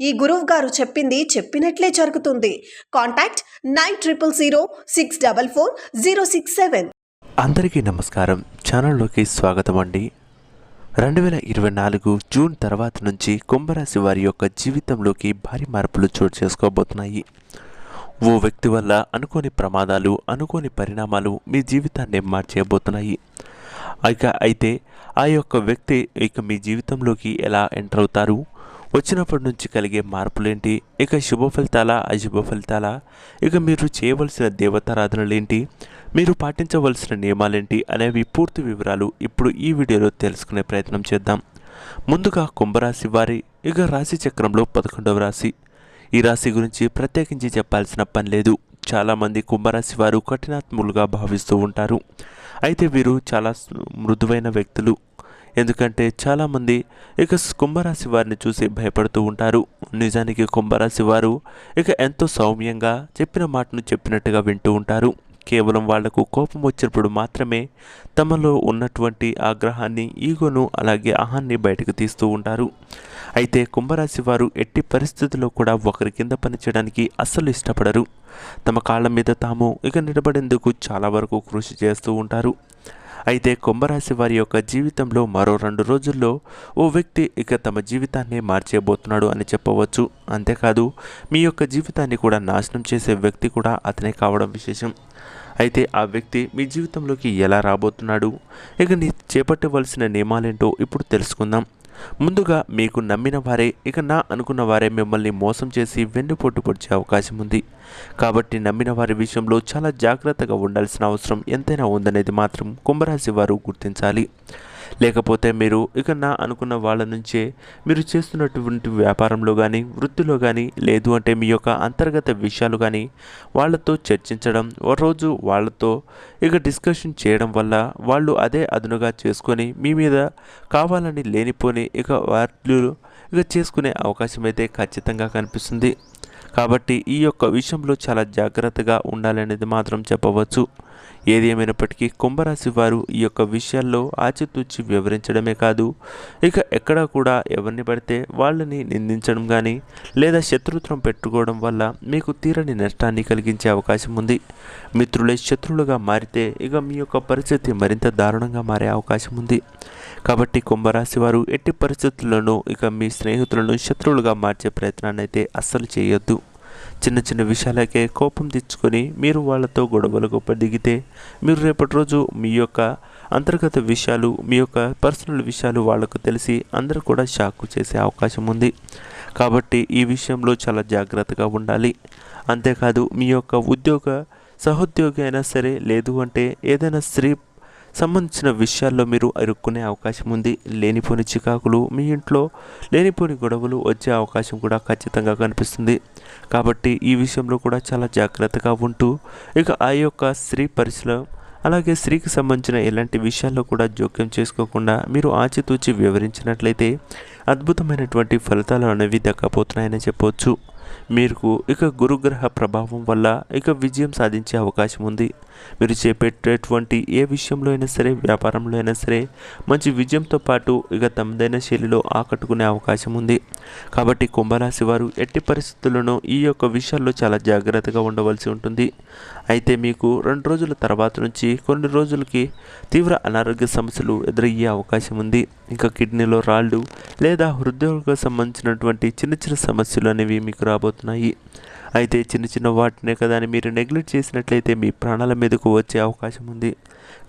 ఈ గురువు గారు చెప్పింది చెప్పినట్లే జరుగుతుంది. Contact nine triple zero six double four zero six seven. అందరికీ నమస్కారం. ఛానల్లోకి స్వాగతం అండి. రెండు వేల ఇరవై నాలుగు జూన్ తర్వాత నుంచి కుంభరాశి వారి యొక్క జీవితంలోకి భారీ మార్పులు చోటు చేసుకోబోతున్నాయి. ఓ వ్యక్తి వల్ల అనుకోని ప్రమాదాలు అనుకోని పరిణామాలు మీ జీవితాన్ని మార్చేయబోతున్నాయి. ఇక అయితే ఆ యొక్క వ్యక్తి ఇక మీ జీవితంలోకి ఎలా ఎంటర్ అవుతారు? వచ్చినప్పటి నుంచి కలిగే మార్పులేంటి? ఇక శుభ ఫలితాలా అశుభ ఫలితాలా? ఇక మీరు చేయవలసిన దేవతారాధనలు ఏంటి మీరు పాటించవలసిన నియమాలేంటి? అనేవి పూర్తి వివరాలు ఇప్పుడు ఈ వీడియోలో తెలుసుకునే ప్రయత్నం చేద్దాం. ముందుగా కుంభరాశి వారి ఇక రాశి చక్రంలో పదకొండవ రాశి. ఈ రాశి గురించి ప్రత్యేకించి చెప్పాల్సిన పని లేదు. చాలామంది కుంభరాశి వారు కఠినాత్ములుగా భావిస్తూ ఉంటారు. అయితే వీరు చాలా మృదువైన వ్యక్తులు. ఎందుకంటే చాలామంది ఇక కుంభరాశి వారిని చూసి భయపడుతూ ఉంటారు. నిజానికి కుంభరాశి వారు ఇక ఎంతో సౌమ్యంగా చెప్పిన మాటను చెప్పినట్టుగా వింటూ ఉంటారు. కేవలం వాళ్ళకు కోపం వచ్చినప్పుడు మాత్రమే తమలో ఉన్నటువంటి ఆగ్రహాన్ని ఈగోను అలాగే అహాన్ని బయటకు తీస్తూ ఉంటారు. అయితే కుంభరాశి వారు ఎట్టి పరిస్థితుల్లో కూడా ఒకరి కింద పనిచేయడానికి అస్సలు ఇష్టపడరు. తమ కాళ్ళ మీద తాము ఇక నిలబడేందుకు చాలా వరకు కృషి చేస్తూ ఉంటారు. అయితే కుంభరాశి వారి యొక్క జీవితంలో మరో రెండు రోజుల్లో ఓ వ్యక్తి ఇక తమ జీవితాన్ని మార్చేయబోతున్నాడు అని చెప్పవచ్చు. అంతేకాదు మీ యొక్క జీవితాన్ని కూడా నాశనం చేసే వ్యక్తి కూడా అతనే కావడం విశేషం. అయితే ఆ వ్యక్తి మీ జీవితంలోకి ఎలా రాబోతున్నాడు? ఇక నీ చేపట్టవలసిన నియమాలేంటో ఇప్పుడు తెలుసుకుందాం. ముందుగా మీకు నమ్మిన వారే ఇక నా అనుకున్న వారే మిమ్మల్ని మోసం చేసి వెన్నుపోటు పొడిచే అవకాశం ఉంది. కాబట్టి నమ్మిన వారి విషయంలో చాలా జాగ్రత్తగా ఉండాల్సిన అవసరం ఎంతైనా ఉందనేది మాత్రం కుంభరాశి వారు గుర్తించాలి. లేకపోతే మీరు ఇక నా అనుకున్న వాళ్ళ నుంచే మీరు చేస్తున్నటువంటి వ్యాపారంలో కానీ వృత్తిలో కానీ లేదు అంటే మీ యొక్క అంతర్గత విషయాలు కానీ వాళ్ళతో చర్చించడం ఒక రోజు వాళ్ళతో ఇక డిస్కషన్ చేయడం వల్ల వాళ్ళు అదే అదునుగా చేసుకొని మీ మీద కావాలని లేనిపోని ఇక వాళ్ళు ఇక చేసుకునే అవకాశం అయితే ఖచ్చితంగా కనిపిస్తుంది. కాబట్టి ఈ యొక్క విషయంలో చాలా జాగ్రత్తగా ఉండాలనేది మాత్రం చెప్పవచ్చు. ఏది ఏమైనప్పటికీ కుంభరాశి వారు ఈ యొక్క విషయాల్లో ఆచితూచి వివరించడమే కాదు. ఇక ఎక్కడా కూడా ఎవరిని పడితే వాళ్ళని నిందించడం కానీ లేదా శత్రుత్వం పెట్టుకోవడం వల్ల మీకు తీరని నష్టాన్ని కలిగించే అవకాశం ఉంది. మిత్రులే శత్రువులుగా మారితే ఇక మీ యొక్క పరిస్థితి మరింత దారుణంగా మారే అవకాశం ఉంది. కాబట్టి కుంభరాశి వారు ఎట్టి పరిస్థితుల్లోనూ ఇక మీ స్నేహితులను శత్రువులుగా మార్చే ప్రయత్నాన్ని అయితే అస్సలు చేయొద్దు. చిన్న చిన్న విషయాలకే కోపం తెచ్చుకొని మీరు వాళ్ళతో గొడవలకు దిగితే మీరు రేపటి రోజు మీ యొక్క అంతర్గత విషయాలు మీ యొక్క పర్సనల్ విషయాలు వాళ్ళకు తెలిసి అందరూ కూడా షాక్ చేసే అవకాశం ఉంది. కాబట్టి ఈ విషయంలో చాలా జాగ్రత్తగా ఉండాలి. అంతేకాదు మీ యొక్క ఉద్యోగ సహోద్యోగి అయినా సరే లేదు అంటే ఏదైనా స్త్రీ సంబంధించిన విషయాల్లో మీరు ఇరుక్కునే అవకాశం ఉంది. లేనిపోని చికాకులు మీ ఇంట్లో లేనిపోని గొడవలు వచ్చే అవకాశం కూడా ఖచ్చితంగా కనిపిస్తుంది. కాబట్టి ఈ విషయంలో కూడా చాలా జాగ్రత్తగా ఉంటూ ఇక ఆ యొక్క స్త్రీ పరిశీలన అలాగే స్త్రీకి సంబంధించిన ఎలాంటి విషయాల్లో కూడా జోక్యం చేసుకోకుండా మీరు ఆచితూచి వివరించినట్లయితే అద్భుతమైనటువంటి ఫలితాలు అనేవి దక్కపోతున్నాయని చెప్పవచ్చు మీకు ఇక గురుగ్రహ ప్రభావం వల్ల ఇక విజయం సాధించే అవకాశం ఉంది. మీరు చేపట్టేటువంటి ఏ విషయంలో అయినా సరే వ్యాపారంలో అయినా సరే మంచి విజయంతో పాటు ఇక తమదైన శైలిలో ఆకట్టుకునే అవకాశం ఉంది. కాబట్టి కుంభరాశి వారు ఎట్టి పరిస్థితుల్లోనూ ఈ యొక్క విషయాల్లో చాలా జాగ్రత్తగా ఉండవలసి ఉంటుంది. అయితే మీకు రెండు రోజుల తర్వాత నుంచి కొన్ని రోజులకి తీవ్ర అనారోగ్య సమస్యలు ఎదురయ్యే అవకాశం ఉంది. ఇంకా కిడ్నీలో రాళ్ళు లేదా హృదయంకు సంబంధించినటువంటి చిన్న చిన్న సమస్యలు అనేవి మీకు రాబోతున్నాయి. అయితే చిన్న చిన్న వాటినే కదా అని మీరు నెగ్లెక్ట్ చేసినట్లయితే మీ ప్రాణాల మీదకు వచ్చే అవకాశం ఉంది.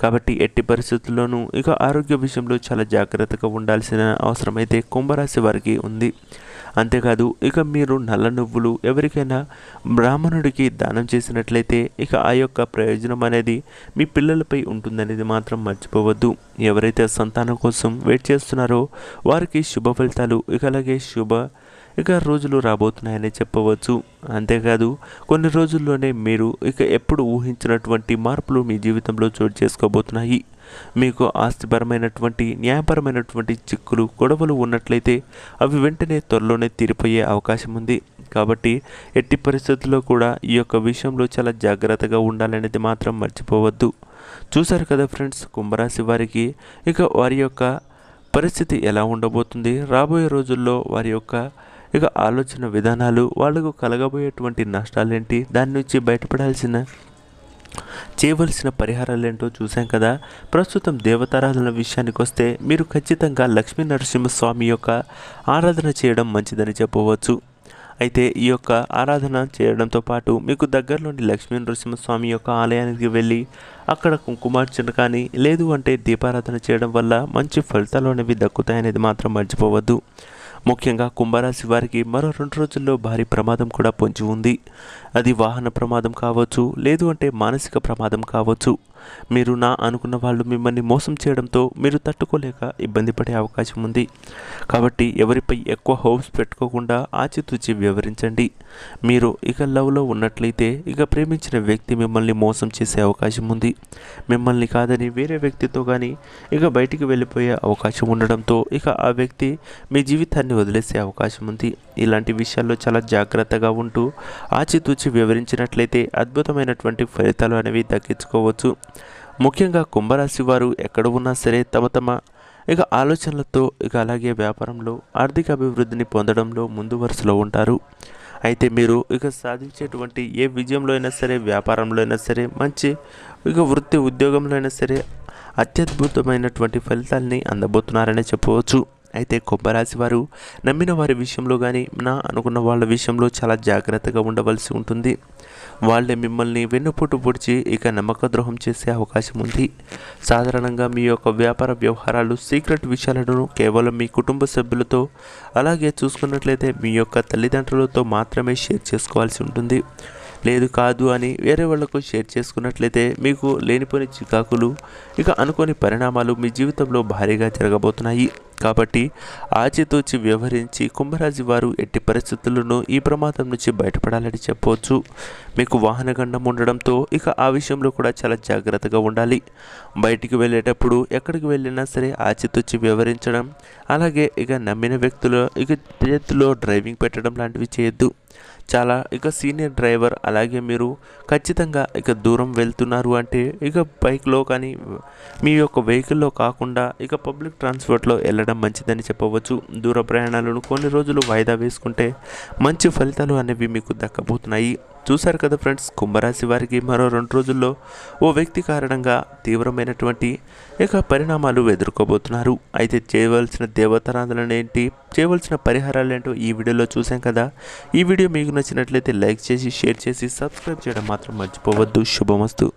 కాబట్టి ఎట్టి పరిస్థితుల్లోనూ ఇక ఆరోగ్య విషయంలో చాలా జాగ్రత్తగా ఉండాల్సిన అవసరం అయితే కుంభరాశి వారికి ఉంది. అంతేకాదు ఇక మీరు నల్ల నువ్వులు ఎవరికైనా బ్రాహ్మణుడికి దానం చేసినట్లయితే ఇక ఆ యొక్క ప్రయోజనం అనేది మీ పిల్లలపై ఉంటుందనేది మాత్రం మర్చిపోవద్దు. ఎవరైతే సంతానం కోసం వెయిట్ చేస్తున్నారో వారికి శుభ ఫలితాలు ఇక అలాగే శుభ ఇక రోజులు రాబోతున్నాయని చెప్పవచ్చు. అంతేకాదు కొన్ని రోజుల్లోనే మీరు ఇక ఎప్పుడు ఊహించినటువంటి మార్పులు మీ జీవితంలో చోటు చేసుకోబోతున్నాయి. మీకు ఆస్తిపరమైనటువంటి న్యాయపరమైనటువంటి చిక్కులు గొడవలు ఉన్నట్లయితే అవి వెంటనే త్వరలోనే తీరిపోయే అవకాశం ఉంది. కాబట్టి ఎట్టి పరిస్థితుల్లో కూడా ఈ యొక్క విషయంలో చాలా జాగ్రత్తగా ఉండాలనేది మాత్రం మర్చిపోవద్దు. చూశారు కదా ఫ్రెండ్స్ కుంభరాశి వారికి ఇక వారి యొక్క పరిస్థితి ఎలా ఉండబోతుంది? రాబోయే రోజుల్లో వారి యొక్క ఇక ఆలోచన విధానాలు వాళ్ళకు కలగబోయేటువంటి నష్టాలేంటి? దాని నుంచి బయటపడాల్సిన చేయవలసిన పరిహారాలు ఏంటో చూసాం కదా. ప్రస్తుతం దేవతారాధన విషయానికి వస్తే మీరు ఖచ్చితంగా లక్ష్మీ నరసింహస్వామి యొక్క ఆరాధన చేయడం మంచిదని చెప్పవచ్చు. అయితే ఈ యొక్క ఆరాధన చేయడంతో పాటు మీకు దగ్గరలోని లక్ష్మీ నరసింహస్వామి యొక్క ఆలయానికి వెళ్ళి అక్కడ కుంకుమార్చన కానీ లేదు అంటే దీపారాధన చేయడం వల్ల మంచి ఫలితాలు అనేవి దక్కుతాయనేది మాత్రం మర్చిపోవద్దు. ముఖ్యంగా కుంభరాశి వారికి మరో రెండు రోజుల్లో భారీ ప్రమాదం కూడా పొంచి ఉంది. అది వాహన ప్రమాదం కావచ్చు లేదు అంటే మానసిక ప్రమాదం కావచ్చు. మీరు నా అనుకున్న వాళ్ళు మిమ్మల్ని మోసం చేయడంతో మీరు తట్టుకోలేక ఇబ్బంది పడే అవకాశం ఉంది. కాబట్టి ఎవరిపై ఎక్కువ హోప్స్ పెట్టుకోకుండా ఆచితూచి వివరించండి. మీరు ఇక లవ్లో ఉన్నట్లయితే ఇక ప్రేమించిన వ్యక్తి మిమ్మల్ని మోసం చేసే అవకాశం ఉంది. మిమ్మల్ని కాదని వేరే వ్యక్తితో కానీ ఇక బయటికి వెళ్ళిపోయే అవకాశం ఉండడంతో ఇక ఆ వ్యక్తి మీ జీవితాన్ని వదిలేసే అవకాశం ఉంది. ఇలాంటి విషయాల్లో చాలా జాగ్రత్తగా ఉంటూ ఆచితూచి వివరించినట్లయితే అద్భుతమైనటువంటి ఫలితాలు అనేవి దక్కించుకోవచ్చు. ముఖ్యంగా కుంభరాశి వారు ఎక్కడ ఉన్నా సరే తమ తమ ఇక ఆలోచనలతో ఇక అలాగే వ్యాపారంలో ఆర్థిక అభివృద్ధిని పొందడంలో ముందు వరుసలో ఉంటారు. అయితే మీరు ఇక సాధించేటువంటి ఏ విజయంలో అయినా సరే వ్యాపారంలో అయినా సరే మంచి ఇక వృత్తి ఉద్యోగంలో అయినా సరే అత్యద్భుతమైనటువంటి ఫలితాల్ని అందబోతున్నారనే చెప్పవచ్చు. అయితే కుంభరాశి వారు నమ్మిన వారి విషయంలో కానీ నా అనుకున్న వాళ్ళ విషయంలో చాలా జాగ్రత్తగా ఉండవలసి ఉంటుంది. వాళ్ళే మిమ్మల్ని వెన్నుపోటు పొడిచి ఇక నమ్మక ద్రోహం చేసే అవకాశం ఉంది. సాధారణంగా మీ యొక్క వ్యాపార వ్యవహారాలు సీక్రెట్ విషయాలను కేవలం మీ కుటుంబ సభ్యులతో అలాగే చూసుకున్నట్లయితే మీ యొక్క తల్లిదండ్రులతో మాత్రమే షేర్ చేసుకోవాల్సి ఉంటుంది. లేదు కాదు అని వేరే వాళ్ళకు షేర్ చేసుకున్నట్లయితే మీకు లేనిపోని చికాకులు ఇక అనుకోని పరిణామాలు మీ జీవితంలో భారీగా జరగబోతున్నాయి. కాబట్టి ఆచితూచి వ్యవహరించి కుంభరాశి వారు ఎట్టి పరిస్థితులను ఈ ప్రమాదం నుంచి బయటపడాలని చెప్పవచ్చు. మీకు వాహనగండం ఉండడంతో ఇక ఆ విషయంలో కూడా చాలా జాగ్రత్తగా ఉండాలి. బయటికి వెళ్ళేటప్పుడు ఎక్కడికి వెళ్ళినా సరే ఆచితూచి వ్యవహరించడం అలాగే ఇక నమ్మిన వ్యక్తులు ఇక చేతిలో డ్రైవింగ్ పెట్టడం లాంటివి చేయొద్దు. చాలా ఇక సీనియర్ డ్రైవర్ అలాగే మీరు ఖచ్చితంగా ఇక దూరం వెళ్తున్నారు అంటే ఇక బైక్లో కానీ మీ యొక్క వెహికల్లో కాకుండా ఇక పబ్లిక్ ట్రాన్స్పోర్ట్లో వెళ్ళడం మంచిదని చెప్పవచ్చు. దూర ప్రయాణాలను కొన్ని రోజులు వాయిదా వేసుకుంటే మంచి ఫలితాలు అనేవి మీకు దక్కబోతున్నాయి. చూశారు కదా ఫ్రెండ్స్ కుంభరాశి వారికి మరో రెండు రోజుల్లో ఓ వ్యక్తి కారణంగా తీవ్రమైనటువంటి ఇక పరిణామాలు ఎదుర్కోబోతున్నారు. అయితే చేయవలసిన దేవతారాధనలు ఏంటి చేయవలసిన పరిహారాలు ఏంటో ఈ వీడియోలో చూసాం కదా. ఈ వీడియో మీకు నచ్చినట్లయితే లైక్ చేసి షేర్ చేసి సబ్స్క్రైబ్ చేయడం మాత్రం మర్చిపోవద్దు. శుభమస్తు.